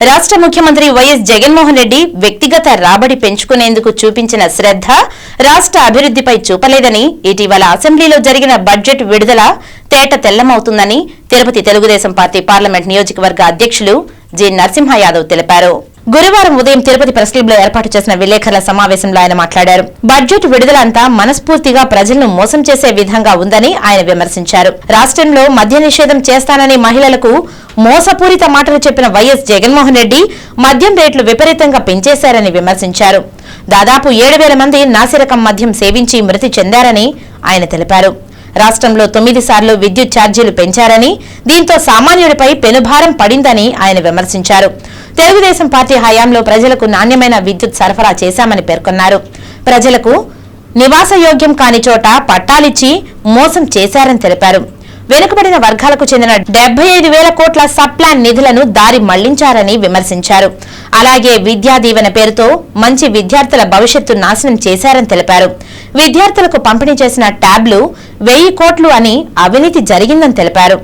రాష్ట్ర ముఖ్యమంత్రి వైఎస్ జగన్మోహన్ రెడ్డి వ్యక్తిగత రాబడి పెంచుకునేందుకు చూపించిన శ్రద్ధ రాష్ట్ర అభివృద్ధిపై చూపలేదని ఇటీవల అసెంబ్లీలో జరిగిన బడ్జెట్ విడుదల తేట తెల్లమవుతుందని తిరుపతి తెలుగుదేశం పార్టీ పార్లమెంట్ నియోజకవర్గ అధ్యక్షులు జి నరసింహ యాదవ్ తెలిపారు. గురువారం ఉదయం తిరుపతి ప్రెస్ క్లబ్లో ఏర్పాటు చేసిన విలేకరుల సమావేశంలో ఆయన మాట్లాడారు. బడ్జెట్ విడుదల అంతా మనస్ఫూర్తిగా ప్రజలను మోసం చేసే విధంగా ఉందని ఆయన విమర్శించారు. రాష్ట్రంలో మద్య నిషేధం చేస్తానని మహిళలకు మోసపూరిత మాటలు చెప్పిన వైఎస్ జగన్మోహన్ రెడ్డి మద్యం రేట్లు విపరీతంగా పెంచేశారని విమర్శించారు. దాదాపు ఏడు వేల మంది నాసిరకం మద్యం సేవించి మృతి చెందారని ఆయన తెలిపారు. రాష్ట్రంలో తొమ్మిది సార్లు విద్యుత్ ఛార్జీలు పెంచారని దీంతో సామాన్యుడిపై పెనుభారం పడిందని ఆయన విమర్శించారు. తెలుగుదేశం పార్టీ హయాంలో ప్రజలకు నాణ్యమైన విద్యుత్ సరఫరా చేశామని పేర్కొన్నారు. ప్రజలకు నివాసయోగ్యం కాని చోట పట్టాలిచ్చి మోసం చేశారని తెలిపారు. వెనుకబడిన వర్గాలకు చెందిన డెబ్బై ఐదు వేల కోట్ల సప్లాన్ నిధులను దారి మళ్ళించారని విమర్శించారు. అలాగే విద్యా దీవెన పేరుతో మంచి విద్యార్థుల భవిష్యత్తు నాశనం చేశారని తెలిపారు. విద్యార్థులకు పంపిణీ చేసిన ట్యాబ్లు వెయ్యి కోట్లు అని అవినీతి జరిగిందని తెలిపారు.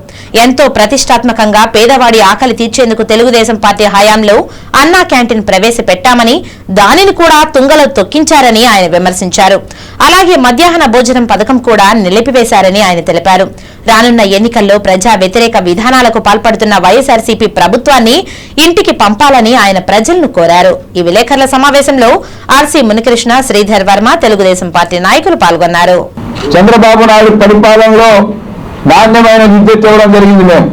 ఎంతో ప్రతిష్టాత్మకంగా పేదవాడి ఆకలి తీర్చేందుకు తెలుగుదేశం పార్టీ హయాంలో అన్నా క్యాంటీన్ ప్రవేశపెట్టామని దానిని కూడా తుంగలో తొక్కించారని ఆయన విమర్శించారు. అలాగే మధ్యాహ్న భోజనం పథకం కూడా నిలిపివేశారని ఆయన తెలిపారు. రానున్న రానున్న ఎన్నికల్లో ప్రజా వ్యతిరేక విధానాలకు పాల్పడుతున్న వైఎస్ఆర్సీపీ ప్రభుత్వాన్ని ఇంటికి పంపాలని ఆయన ప్రజలను కోరారు. ఈ విలేకరుల సమావేశంలో ఆర్సీ మునికృష్ణ శ్రీధర్ వర్మ తెలుగుదేశం పార్టీ నాయకులు పాల్గొన్నారు. చంద్రబాబు నాయుడు పరిపాలనలో నాణ్యమైన విద్యుత్ ఇవ్వడం జరిగింది మేము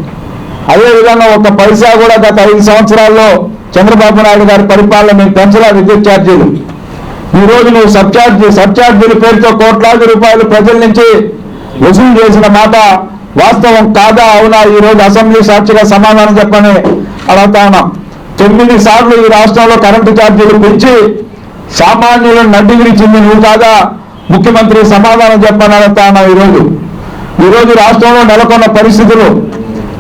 అదేవిధంగా ఒక పైసా కూడా గత ఐదు సంవత్సరాల్లో చంద్రబాబు నాయుడు గారి పరిపాలన మేము పెంచలా విద్యుత్ ఛార్జీలు. ఈ రోజు నువ్వు సబ్ఛార్జీ సబ్ఛార్జీల పేరుతో కోట్లాది రూపాయలు ప్రజల నుంచి వసూలు చేసిన మాట వాస్తవం కాదా? అవునా? ఈ రోజు అసెంబ్లీ సాక్షిగా సమాధానం చెప్పని అడుగుతా ఉన్నాం తొమ్మిది సార్లు ఈ రాష్ట్రంలో కరెంటు ఛార్జీలు పెంచి సామాన్యులను నడ్డిగిరిచింది నువ్వు కాదా? ముఖ్యమంత్రి సమాధానం చెప్పని అడుగుతా ఉన్నాం ఈరోజు. ఈరోజు రాష్ట్రంలో నెలకొన్న పరిస్థితులు.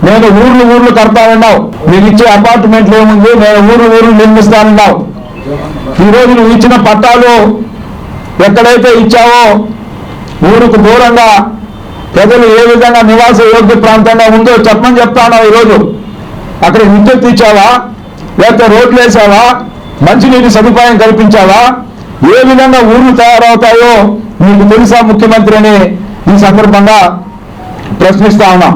నేను ఊర్లు ఊర్లు కడతానన్నావు. నీకు ఇచ్చే అపార్ట్మెంట్లు ఏముంది? నేను ఊరు ఊర్లు నిర్మిస్తానన్నావు. ఈరోజు నువ్వు ఇచ్చిన పట్టాలు ఎక్కడైతే ఇచ్చావో ఊరుకు దూరంగా ప్రజలు ఏ విధంగా నివాస యోగ్య ప్రాంతంగా ఉందో చెప్పమని చెప్తాను ఈరోజు అక్కడ విద్యుత్ ఇచ్చావా లేకపోతే రోడ్లు వేసావా మంచినీటి సదుపాయం కల్పించావా ఏ విధంగా ఊర్లు తయారవుతాయో నీకు తెలుసా ముఖ్యమంత్రి అని ఈ సందర్భంగా ప్రశ్నిస్తా ఉన్నాం.